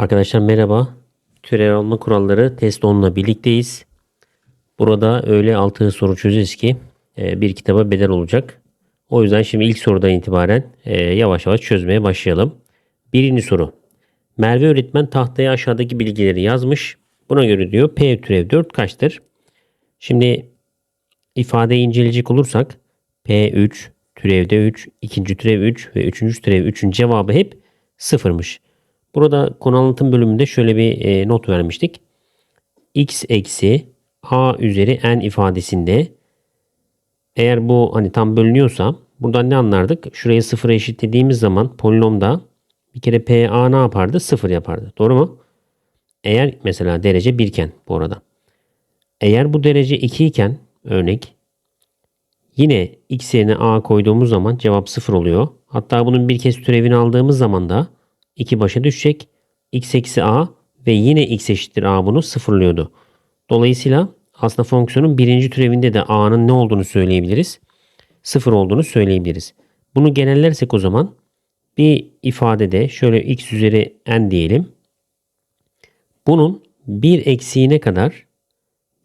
Arkadaşlar merhaba. Türev alma kuralları test 10'la birlikteyiz. Burada öyle altı soru çözeceğiz ki e, bir kitaba bedel olacak. O yüzden şimdi ilk sorudan itibaren e, yavaş yavaş çözmeye başlayalım. Birinci soru. Merve öğretmen tahtaya aşağıdaki bilgileri yazmış. Buna göre diyor P türev 4 kaçtır? Şimdi ifadeyi inceleyecek olursak P3, türevde 3, ikinci türev 3 ve üçüncü türev 3'ün cevabı hep sıfırmış. Burada konu anlatım bölümünde şöyle bir e, not vermiştik. x eksi a üzeri n ifadesinde eğer bu hani tam bölünüyorsa buradan ne anlardık? Şurayı sıfıra eşitlediğimiz zaman polinomda bir kere p a ne yapardı? Sıfır yapardı. Doğru mu? Eğer mesela derece 1 iken bu arada. Eğer bu derece 2 iken örnek yine x yerine a koyduğumuz zaman cevap 0 oluyor. Hatta bunun bir kez türevini aldığımız zaman da 2 başa düşecek. x eksi a ve yine x eşittir a bunu sıfırlıyordu. Dolayısıyla aslında fonksiyonun birinci türevinde de a'nın ne olduğunu söyleyebiliriz. Sıfır olduğunu söyleyebiliriz. Bunu genellersek o zaman bir ifadede şöyle x üzeri n diyelim. Bunun bir eksiğine kadar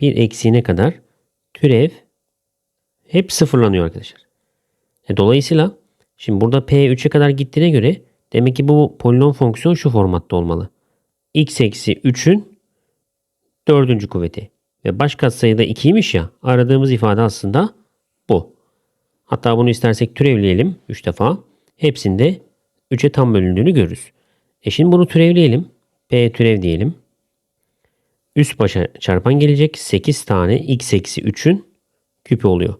bir eksiğine kadar türev hep sıfırlanıyor arkadaşlar. E, dolayısıyla şimdi burada p3'e kadar gittiğine göre demek ki bu polinom fonksiyon şu formatta olmalı. x eksi 3'ün dördüncü kuvveti. Ve baş katsayıda 2'ymiş ya aradığımız ifade aslında bu. Hatta bunu istersek türevleyelim 3 defa. Hepsinde 3'e tam bölündüğünü görürüz. E şimdi bunu türevleyelim. P türev diyelim. Üst başa çarpan gelecek. 8 tane x eksi 3'ün küpü oluyor.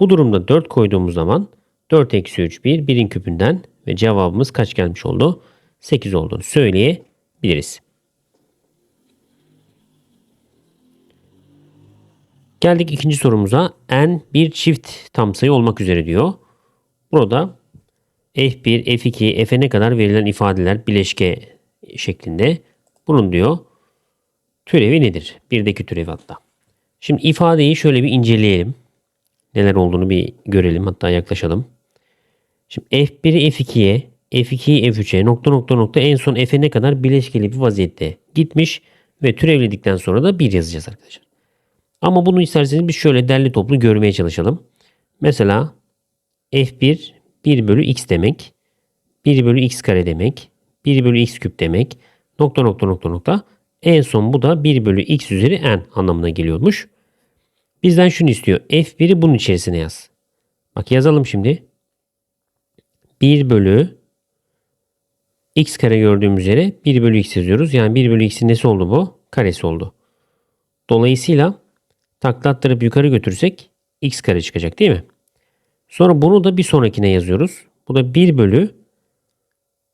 Bu durumda 4 koyduğumuz zaman 4 eksi 3 1 1'in küpünden ve cevabımız kaç gelmiş oldu? 8 olduğunu söyleyebiliriz. Geldik ikinci sorumuza. N bir çift tam sayı olmak üzere diyor. Burada F1, F2, F'e ne kadar verilen ifadeler bileşke şeklinde. Bunun diyor türevi nedir? Birdeki türevi hatta. Şimdi ifadeyi şöyle bir inceleyelim. Neler olduğunu bir görelim hatta yaklaşalım. Şimdi F1'i F2'ye, F2'yi F3'e nokta nokta nokta en son F'e ne kadar bileşkeli bir vaziyette gitmiş ve türevledikten sonra da 1 yazacağız arkadaşlar. Ama bunu isterseniz biz şöyle derli toplu görmeye çalışalım. Mesela F1 1 bölü x demek. 1 bölü x kare demek. 1 bölü x küp demek. Nokta nokta nokta nokta. En son bu da 1 bölü x üzeri n anlamına geliyormuş. Bizden şunu istiyor. F1'i bunun içerisine yaz. Bak yazalım şimdi. 1 bölü x kare gördüğümüz üzere 1 bölü x yazıyoruz. Yani 1 bölü x'in nesi oldu bu? Karesi oldu. Dolayısıyla takla attırıp yukarı götürsek x kare çıkacak değil mi? Sonra bunu da bir sonrakine yazıyoruz. Bu da 1 bölü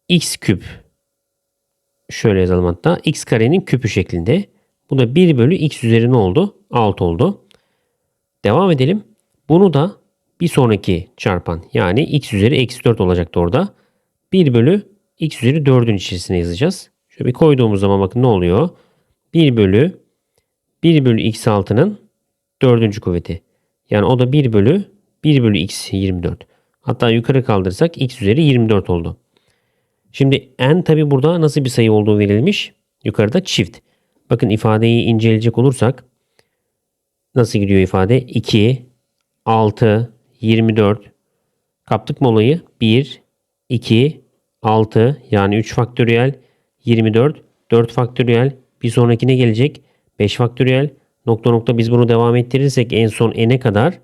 x küp. Şöyle yazalım hatta. x karenin küpü şeklinde. Bu da 1 bölü x üzeri ne oldu? 6 oldu. Devam edelim. Bunu da bir sonraki çarpan yani x üzeri eksi 4 olacaktı orada. 1 bölü x üzeri 4'ün içerisine yazacağız. Şöyle bir koyduğumuz zaman bakın ne oluyor? 1 bölü 1 bölü x altının 4. kuvveti. Yani o da 1 bölü 1 bölü x 24. Hatta yukarı kaldırırsak x üzeri 24 oldu. Şimdi n tabi burada nasıl bir sayı olduğu verilmiş. Yukarıda çift. Bakın ifadeyi inceleyecek olursak nasıl gidiyor ifade? 2, 6, 24. Kaptık mı olayı? 1, 2, 6 yani 3 faktöriyel 24, 4 faktöriyel bir sonrakine gelecek 5 faktöriyel nokta nokta biz bunu devam ettirirsek en son n'e kadar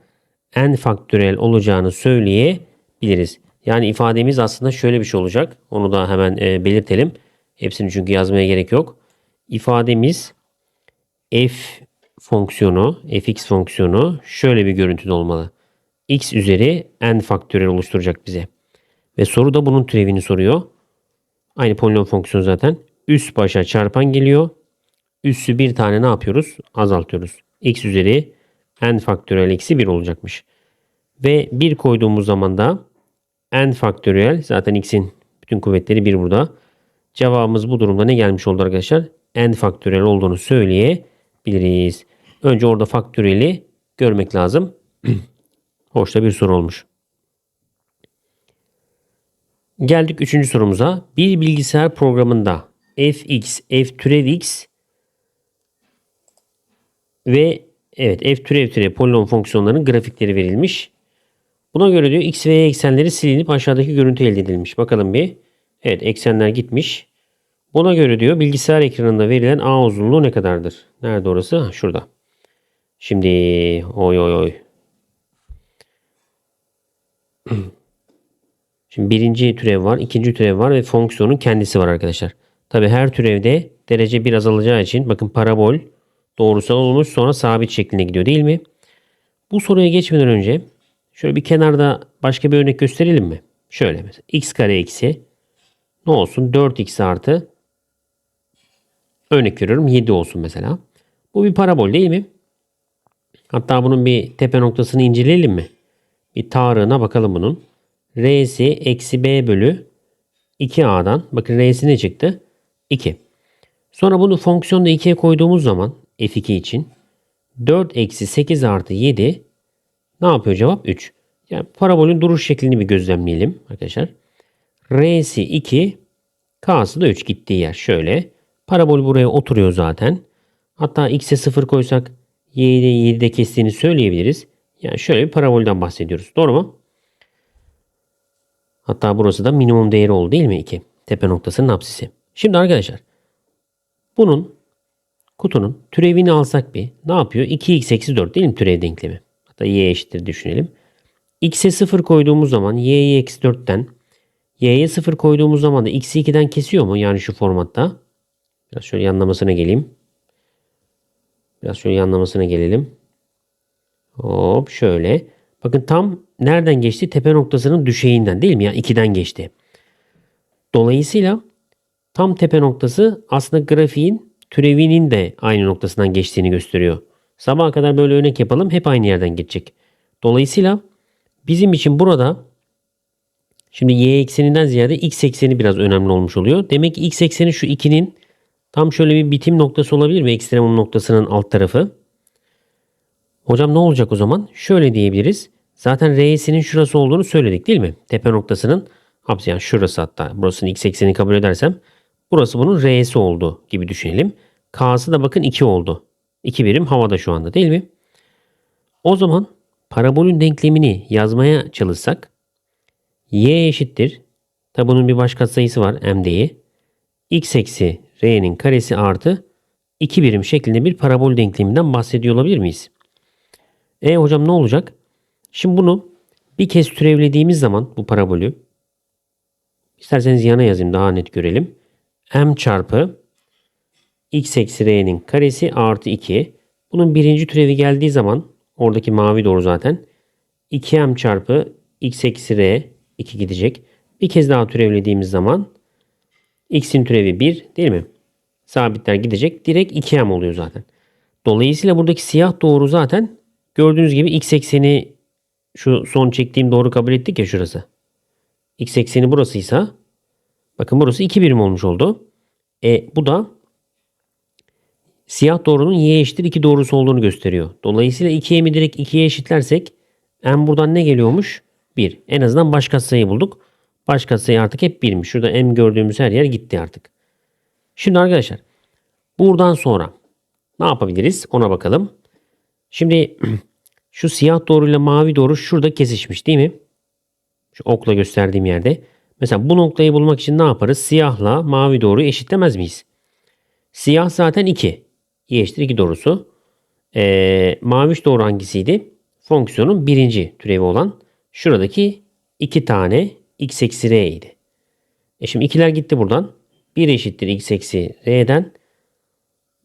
n faktöriyel olacağını söyleyebiliriz. Yani ifademiz aslında şöyle bir şey olacak. Onu da hemen e, belirtelim. Hepsini çünkü yazmaya gerek yok. İfademiz f fonksiyonu, fx fonksiyonu şöyle bir görüntüde olmalı. X üzeri n faktöriyel oluşturacak bize. Ve soru da bunun türevini soruyor. Aynı polinom fonksiyonu zaten. Üst başa çarpan geliyor. Üssü bir tane ne yapıyoruz? Azaltıyoruz. x üzeri n faktöriyel eksi 1 olacakmış. Ve 1 koyduğumuz zaman da n faktöriyel zaten x'in bütün kuvvetleri 1 burada. Cevabımız bu durumda ne gelmiş oldu arkadaşlar? n faktöriyel olduğunu söyleyebiliriz. Önce orada faktöriyeli görmek lazım. Hoş da bir soru olmuş. Geldik üçüncü sorumuza. Bir bilgisayar programında fx, f türev x ve evet f türev türev polinom fonksiyonlarının grafikleri verilmiş. Buna göre diyor x ve y eksenleri silinip aşağıdaki görüntü elde edilmiş. Bakalım bir. Evet eksenler gitmiş. Buna göre diyor bilgisayar ekranında verilen A uzunluğu ne kadardır? Nerede orası? Ha, şurada. Şimdi oy oy oy. Şimdi birinci türev var, ikinci türev var ve fonksiyonun kendisi var arkadaşlar. Tabi her türevde derece bir azalacağı için bakın parabol doğrusal olmuş sonra sabit şeklinde gidiyor değil mi? Bu soruya geçmeden önce şöyle bir kenarda başka bir örnek gösterelim mi? Şöyle mesela x kare eksi ne olsun 4x artı örnek veriyorum 7 olsun mesela. Bu bir parabol değil mi? Hatta bunun bir tepe noktasını inceleyelim mi? Bir tarığına bakalım bunun. R'si eksi B bölü 2A'dan. Bakın R'si ne çıktı? 2. Sonra bunu fonksiyonda 2'ye koyduğumuz zaman F2 için 4 eksi 8 artı 7 ne yapıyor cevap? 3. Yani parabolün duruş şeklini bir gözlemleyelim arkadaşlar. R'si 2, K'sı da 3 gittiği yer şöyle. Parabol buraya oturuyor zaten. Hatta x'e 0 koysak y'yi de 7'de kestiğini söyleyebiliriz. Yani şöyle bir parabolden bahsediyoruz. Doğru mu? Hatta burası da minimum değeri oldu değil mi 2? Tepe noktasının apsisi. Şimdi arkadaşlar bunun kutunun türevini alsak bir ne yapıyor? 2x eksi 4 değil mi türev denklemi? Hatta y eşittir düşünelim. x'e 0 koyduğumuz zaman y'yi eksi 4'ten y'ye 0 koyduğumuz zaman da x'i 2'den kesiyor mu? Yani şu formatta. Biraz şöyle yanlamasına geleyim. Biraz şöyle yanlamasına gelelim. Hop şöyle. Bakın tam nereden geçti? Tepe noktasının düşeğinden değil mi? Yani 2'den geçti. Dolayısıyla tam tepe noktası aslında grafiğin türevinin de aynı noktasından geçtiğini gösteriyor. Sabaha kadar böyle örnek yapalım. Hep aynı yerden geçecek. Dolayısıyla bizim için burada şimdi y ekseninden ziyade x ekseni biraz önemli olmuş oluyor. Demek ki x ekseni şu 2'nin tam şöyle bir bitim noktası olabilir mi? Ekstremum noktasının alt tarafı. Hocam ne olacak o zaman? Şöyle diyebiliriz. Zaten R'sinin şurası olduğunu söyledik değil mi? Tepe noktasının yani şurası hatta. Burasının x ekseni kabul edersem burası bunun R'si oldu gibi düşünelim. K'sı da bakın 2 oldu. 2 birim havada şu anda değil mi? O zaman parabolün denklemini yazmaya çalışsak y eşittir. Tabi bunun bir başka sayısı var m'deyi. x eksi r'nin karesi artı 2 birim şeklinde bir parabol denkleminden bahsediyor olabilir miyiz? E hocam ne olacak? Şimdi bunu bir kez türevlediğimiz zaman bu parabolü isterseniz yana yazayım daha net görelim. m çarpı x eksi r'nin karesi artı 2. Bunun birinci türevi geldiği zaman oradaki mavi doğru zaten 2m çarpı x eksi r 2 gidecek. Bir kez daha türevlediğimiz zaman x'in türevi 1 değil mi? Sabitler gidecek. Direkt 2m oluyor zaten. Dolayısıyla buradaki siyah doğru zaten gördüğünüz gibi x ekseni şu son çektiğim doğru kabul ettik ya şurası. X ekseni burasıysa bakın burası 2 birim olmuş oldu. E bu da siyah doğrunun y eşittir 2 doğrusu olduğunu gösteriyor. Dolayısıyla 2'ye mi direkt 2'ye eşitlersek m buradan ne geliyormuş? 1. En azından baş katsayı bulduk. Baş katsayı artık hep 1'miş. Şurada m gördüğümüz her yer gitti artık. Şimdi arkadaşlar buradan sonra ne yapabiliriz ona bakalım. Şimdi Şu siyah doğruyla mavi doğru şurada kesişmiş değil mi? Şu okla gösterdiğim yerde. Mesela bu noktayı bulmak için ne yaparız? Siyahla mavi doğruyu eşitlemez miyiz? Siyah zaten 2. Y eşittir 2 doğrusu. Ee, maviş doğru hangisiydi? Fonksiyonun birinci türevi olan şuradaki 2 tane x eksi r idi. E şimdi ikiler gitti buradan. 1 eşittir x eksi r'den.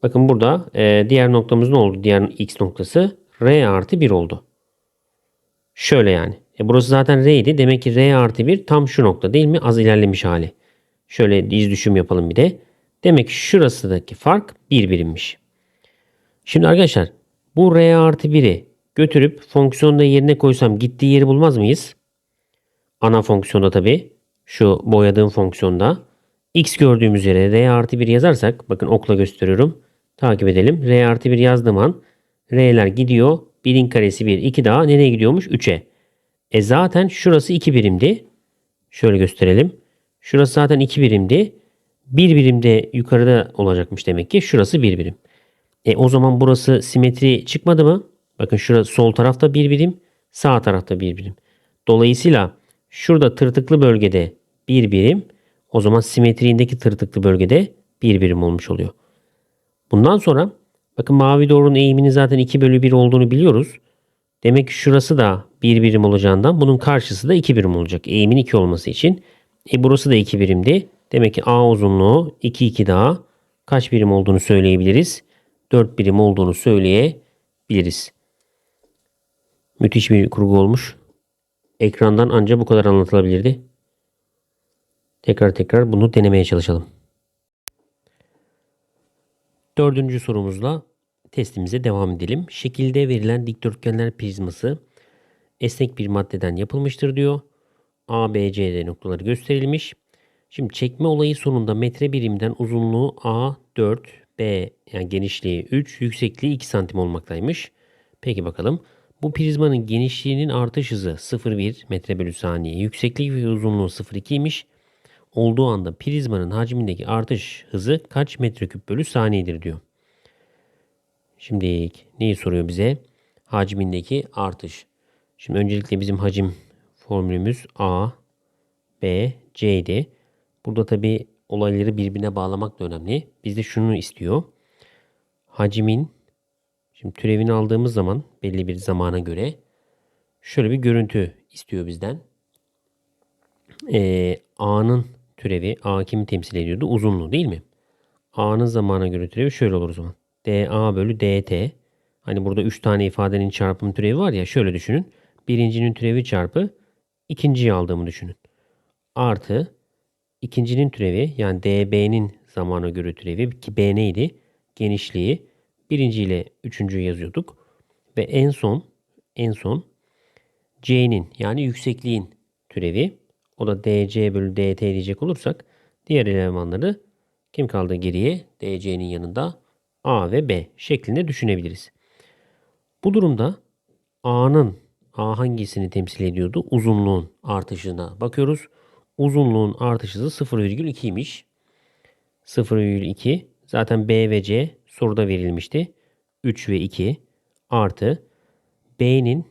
Bakın burada e, diğer noktamız ne oldu? Diğer x noktası R artı 1 oldu. Şöyle yani. E burası zaten R idi. Demek ki R artı 1 tam şu nokta değil mi? Az ilerlemiş hali. Şöyle iz düşüm yapalım bir de. Demek ki şurasındaki fark 1 birimmiş. Şimdi arkadaşlar bu R artı 1'i götürüp fonksiyonda yerine koysam gittiği yeri bulmaz mıyız? Ana fonksiyonda tabi. Şu boyadığım fonksiyonda. X gördüğümüz yere R artı 1 yazarsak bakın okla gösteriyorum. Takip edelim. R artı 1 yazdığım an R'ler gidiyor. 1'in karesi 1. 2 daha nereye gidiyormuş? 3'e. E zaten şurası 2 birimdi. Şöyle gösterelim. Şurası zaten 2 birimdi. Bir birim de yukarıda olacakmış demek ki. Şurası bir birim. E o zaman burası simetri çıkmadı mı? Bakın şurası sol tarafta bir birim, sağ tarafta bir birim. Dolayısıyla şurada tırtıklı bölgede bir birim, o zaman simetriğindeki tırtıklı bölgede bir birim olmuş oluyor. Bundan sonra bakın mavi doğrunun eğiminin zaten 2 bölü 1 olduğunu biliyoruz. Demek ki şurası da 1 birim olacağından bunun karşısı da 2 birim olacak. Eğimin 2 olması için. E burası da 2 birimdi. Demek ki A uzunluğu 2 2 daha kaç birim olduğunu söyleyebiliriz? 4 birim olduğunu söyleyebiliriz. Müthiş bir kurgu olmuş. Ekrandan ancak bu kadar anlatılabilirdi. Tekrar tekrar bunu denemeye çalışalım. Dördüncü sorumuzla testimize devam edelim. Şekilde verilen dikdörtgenler prizması esnek bir maddeden yapılmıştır diyor. A, B, C, D noktaları gösterilmiş. Şimdi çekme olayı sonunda metre birimden uzunluğu A 4, B yani genişliği 3, yüksekliği 2 santim olmaktaymış. Peki bakalım. Bu prizmanın genişliğinin artış hızı 0,1 metre bölü saniye, yüksekliği ve uzunluğu 0,2 imiş. Olduğu anda prizmanın hacmindeki artış hızı kaç metreküp bölü saniyedir diyor. Şimdi neyi soruyor bize? Hacmindeki artış. Şimdi öncelikle bizim hacim formülümüz A, B, C idi. Burada tabi olayları birbirine bağlamak da önemli. Bizde şunu istiyor. Hacmin şimdi türevini aldığımız zaman belli bir zamana göre şöyle bir görüntü istiyor bizden. Ee, A'nın türevi A kimi temsil ediyordu? Uzunluğu değil mi? A'nın zamana göre türevi şöyle olur o zaman. dA bölü dt. Hani burada 3 tane ifadenin çarpım türevi var ya şöyle düşünün. Birincinin türevi çarpı ikinciyi aldığımı düşünün. Artı ikincinin türevi yani dB'nin zamana göre türevi ki B neydi? Genişliği. Birinci ile üçüncüyü yazıyorduk. Ve en son en son C'nin yani yüksekliğin türevi. O da DC bölü DT diyecek olursak diğer elemanları kim kaldı geriye? DC'nin yanında A ve B şeklinde düşünebiliriz. Bu durumda A'nın A hangisini temsil ediyordu? Uzunluğun artışına bakıyoruz. Uzunluğun artış hızı 0,2'ymiş. 0,2 zaten B ve C soruda verilmişti. 3 ve 2 artı B'nin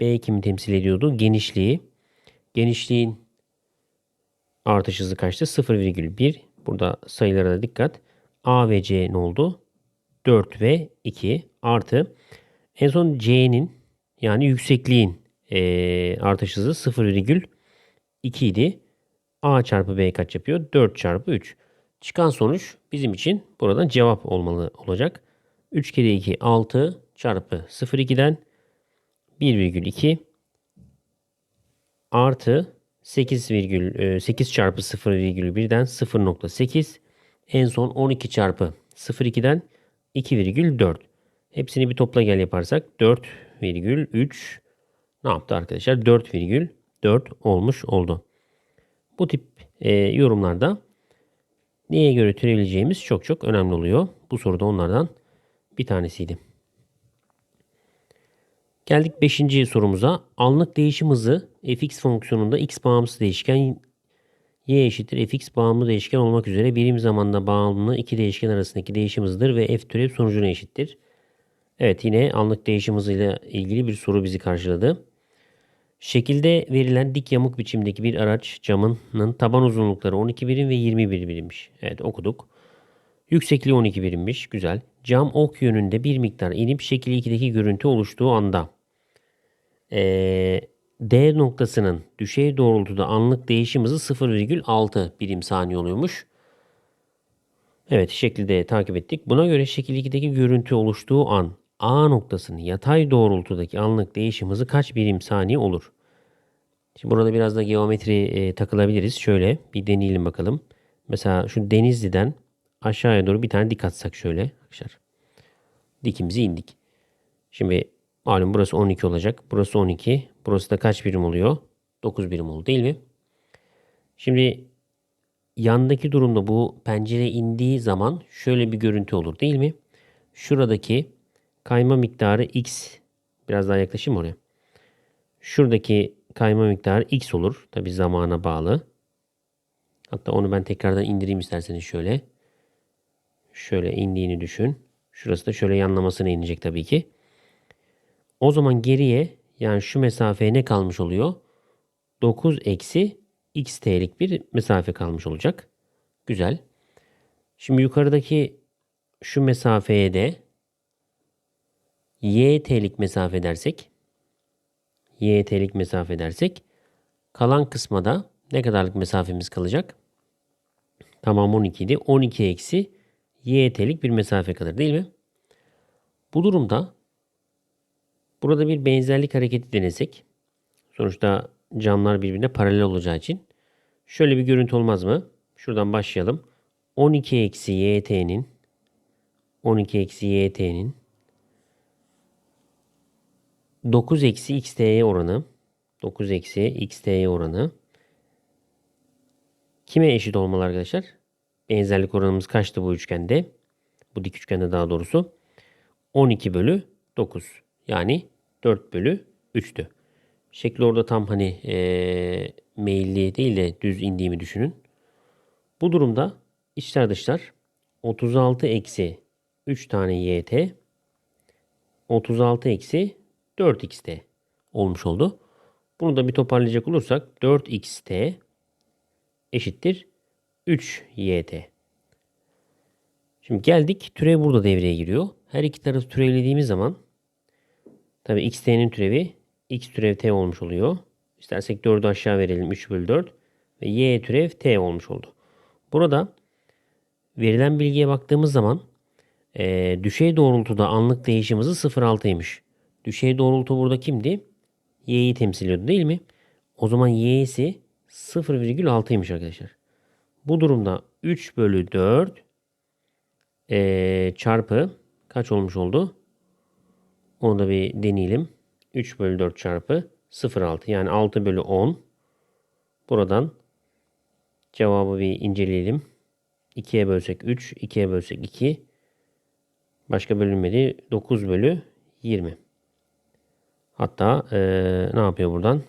B kimi temsil ediyordu? Genişliği. Genişliğin artış hızı kaçtı? 0,1. Burada sayılara da dikkat. A ve C ne oldu? 4 ve 2 artı en son C'nin yani yüksekliğin e, artış hızı 0,2 idi. A çarpı B kaç yapıyor? 4 çarpı 3. Çıkan sonuç bizim için buradan cevap olmalı olacak. 3 kere 2 6 çarpı 0,2'den 1,2 artı 8, 8 çarpı 0,1'den 0,8 en son 12 çarpı 0,2'den 2,4. Hepsini bir topla gel yaparsak 4,3 ne yaptı arkadaşlar? 4,4 olmuş oldu. Bu tip e, yorumlarda neye göre türebileceğimiz çok çok önemli oluyor. Bu soruda onlardan bir tanesiydi. Geldik 5. sorumuza. Anlık değişim hızı fx fonksiyonunda x bağımsız değişken y eşittir fx bağımlı değişken olmak üzere birim zamanda bağımlı iki değişken arasındaki değişim hızıdır ve f türev sonucuna eşittir. Evet yine anlık değişim hızıyla ilgili bir soru bizi karşıladı. Şekilde verilen dik yamuk biçimdeki bir araç camının taban uzunlukları 12 birim ve 21 birimmiş. Evet okuduk. Yüksekliği 12 birimmiş. Güzel. Cam ok yönünde bir miktar inip şekil 2'deki görüntü oluştuğu anda ee, D noktasının düşey doğrultuda anlık değişim hızı 0,6 birim saniye oluyormuş. Evet şekilde takip ettik. Buna göre şekil 2'deki görüntü oluştuğu an A noktasının yatay doğrultudaki anlık değişim hızı kaç birim saniye olur? Şimdi burada biraz da geometri e, takılabiliriz. Şöyle bir deneyelim bakalım. Mesela şu Denizli'den aşağıya doğru bir tane dik atsak şöyle. Arkadaşlar. Dikimizi indik. Şimdi malum burası 12 olacak. Burası 12. Burası da kaç birim oluyor? 9 birim oldu değil mi? Şimdi yandaki durumda bu pencere indiği zaman şöyle bir görüntü olur değil mi? Şuradaki kayma miktarı x. Biraz daha yaklaşayım oraya. Şuradaki kayma miktarı x olur. Tabi zamana bağlı. Hatta onu ben tekrardan indireyim isterseniz şöyle. Şöyle indiğini düşün. Şurası da şöyle yanlamasına inecek tabii ki. O zaman geriye yani şu mesafeye ne kalmış oluyor? 9 eksi xt'lik bir mesafe kalmış olacak. Güzel. Şimdi yukarıdaki şu mesafeye de y't'lik mesafe dersek y't'lik mesafe dersek kalan kısma da ne kadarlık mesafemiz kalacak? Tamam 12 idi. 12 eksi y't'lik bir mesafe kalır değil mi? Bu durumda burada bir benzerlik hareketi denesek sonuçta camlar birbirine paralel olacağı için şöyle bir görüntü olmaz mı? Şuradan başlayalım. 12 eksi y't'nin 12 eksi y't'nin 9 eksi xt'ye oranı 9 eksi xt'ye oranı kime eşit olmalı arkadaşlar? Benzerlik oranımız kaçtı bu üçgende? Bu dik üçgende daha doğrusu. 12 bölü 9. Yani 4 bölü 3'tü. Şekli orada tam hani ee, meyilli değil de düz indiğimi düşünün. Bu durumda içler dışlar 36 eksi 3 tane YT 36 eksi 4XT olmuş oldu. Bunu da bir toparlayacak olursak 4XT eşittir 3YT. Şimdi geldik türev burada devreye giriyor. Her iki tarafı türevlediğimiz zaman tabi xt'nin türevi x türev t olmuş oluyor. İstersek 4'ü aşağı verelim 3 bölü 4 ve y türev t olmuş oldu. Burada verilen bilgiye baktığımız zaman e, düşey doğrultuda anlık değişim hızı 0.6'ymış. Düşey doğrultu burada kimdi? Y'yi temsil ediyordu değil mi? O zaman y'si 0,6'ymış arkadaşlar. Bu durumda 3 bölü 4 e, çarpı kaç olmuş oldu? Onu da bir deneyelim. 3 bölü 4 çarpı 0,6 yani 6 bölü 10. Buradan cevabı bir inceleyelim. 2'ye bölsek 3, 2'ye bölsek 2. Başka bölünmedi. 9 bölü 20. Hatta ee, ne yapıyor buradan?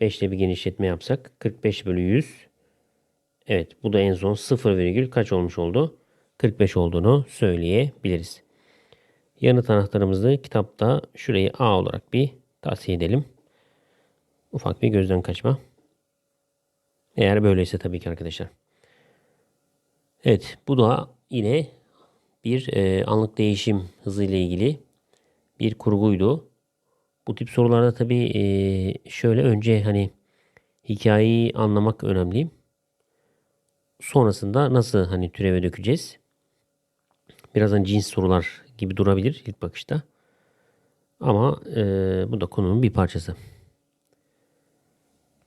5 ile bir genişletme yapsak 45 bölü 100. Evet bu da en son 0 virgül kaç olmuş oldu? 45 olduğunu söyleyebiliriz. Yanıt anahtarımızı kitapta şurayı A olarak bir tavsiye edelim. Ufak bir gözden kaçma. Eğer böyleyse tabii ki arkadaşlar. Evet bu da yine bir e, anlık değişim hızı ile ilgili bir kurguydu. Bu tip sorularda tabii e, şöyle önce hani hikayeyi anlamak önemli. Sonrasında nasıl hani türeve dökeceğiz? Birazdan cins sorular gibi durabilir ilk bakışta. Ama e, bu da konunun bir parçası.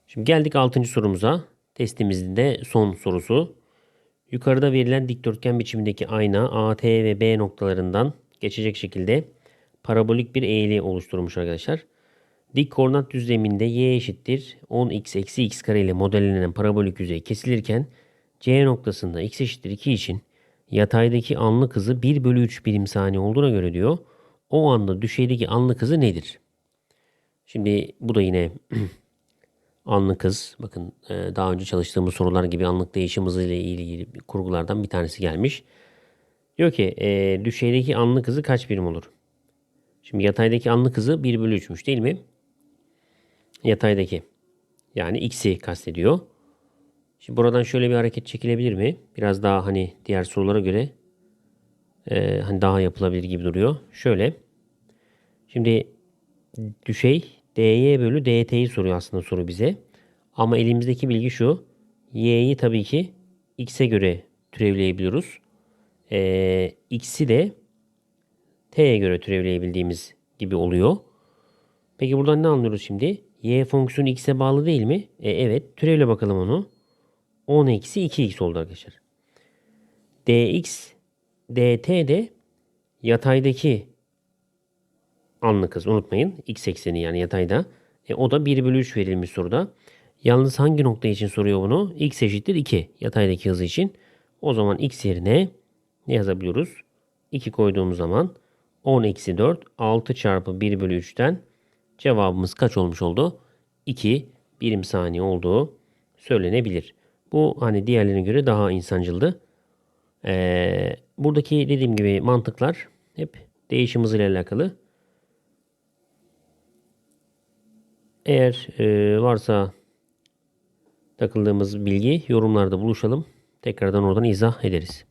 Şimdi geldik 6. sorumuza. Testimizin de son sorusu. Yukarıda verilen dikdörtgen biçimindeki ayna A, T ve B noktalarından geçecek şekilde parabolik bir eğri oluşturmuş arkadaşlar. Dik koordinat düzleminde y eşittir 10x eksi x kare ile modellenen parabolik yüzey kesilirken C noktasında x eşittir 2 için yataydaki anlık hızı 1 bölü 3 birim saniye olduğuna göre diyor. O anda düşeydeki anlık hızı nedir? Şimdi bu da yine anlık hız. Bakın e, daha önce çalıştığımız sorular gibi anlık değişim hızı ilgili kurgulardan bir tanesi gelmiş. Diyor ki e, düşeydeki anlık hızı kaç birim olur? Şimdi yataydaki anlık hızı 1 bölü 3'müş değil mi? Yataydaki. Yani x'i kastediyor. Şimdi buradan şöyle bir hareket çekilebilir mi? Biraz daha hani diğer sorulara göre e, hani daha yapılabilir gibi duruyor. Şöyle. Şimdi düşey dy bölü dt'yi soruyor aslında soru bize. Ama elimizdeki bilgi şu. y'yi tabii ki x'e göre türevleyebiliyoruz. E, x'i de t'ye göre türevleyebildiğimiz gibi oluyor. Peki buradan ne anlıyoruz şimdi? y fonksiyonu x'e bağlı değil mi? E, evet. Türevle bakalım onu. 10 eksi 2x oldu arkadaşlar. dx dt de yataydaki anlık hız unutmayın. x ekseni yani yatayda. E, o da 1 bölü 3 verilmiş soruda. Yalnız hangi nokta için soruyor bunu? x eşittir 2 yataydaki hızı için. O zaman x yerine ne yazabiliyoruz? 2 koyduğumuz zaman 10 eksi 4 6 çarpı 1 bölü 3'ten cevabımız kaç olmuş oldu? 2 birim saniye olduğu söylenebilir. Bu hani diğerlerine göre daha insancıldı. Ee, buradaki dediğim gibi mantıklar hep değişim hızıyla alakalı. Eğer e, varsa takıldığımız bilgi yorumlarda buluşalım. Tekrardan oradan izah ederiz.